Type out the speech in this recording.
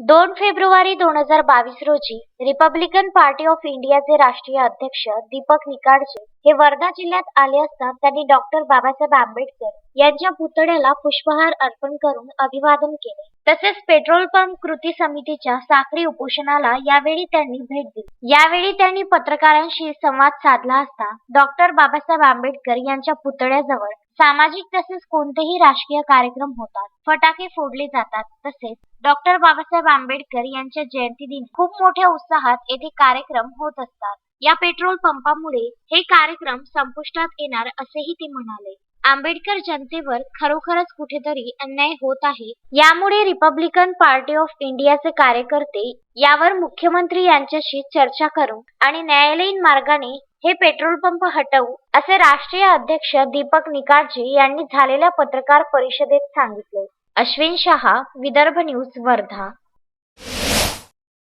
दोन फेब्रुवारी दोन हजार बावीस रोजी रिपब्लिकन पार्टी ऑफ इंडियाचे राष्ट्रीय अध्यक्ष दीपक निकाडजे हे वर्धा जिल्ह्यात आले असता त्यांनी डॉक्टर बाबासाहेब आंबेडकर यांच्या पुतळ्याला पुष्पहार अर्पण करून अभिवादन केले. तसेच पेट्रोल पंप कृती समितीच्या साखळी उपोषणाला यावेळी त्यांनी भेट दिली. यावेळी त्यांनी पत्रकारांशी संवाद साधला असता डॉक्टर बाबासाहेब आंबेडकर यांच्या पुतळ्याजवळ सामाजिक तसेच कोणतेही राजकीय कार्यक्रम होतात फटाके फोडले जातात. तसेच डॉक्टर बाबासाहेब आंबेडकर यांच्या जयंती दिन खूप मोठ्या उत्साहात येथे कार्यक्रम होत असतात. या पेट्रोल पंपामुळे हे कार्यक्रम संपुष्टात येणार असेही ते म्हणाले. आंबेडकर जनतेवर खरोखरच कुठेतरी अन्याय होत आहे. यामुळे रिपब्लिकन पार्टी ऑफ इंडियाचे कार्यकर्ते यावर मुख्यमंत्री यांच्याशी चर्चा करू आणि न्यायालयीन मार्गाने हे पेट्रोल पंप हटवू असे राष्ट्रीय अध्यक्ष दीपक निकाळजे यांनी झालेल्या पत्रकार परिषदेत सांगितले. अश्विन शहा विदर्भ न्यूज वर्धा.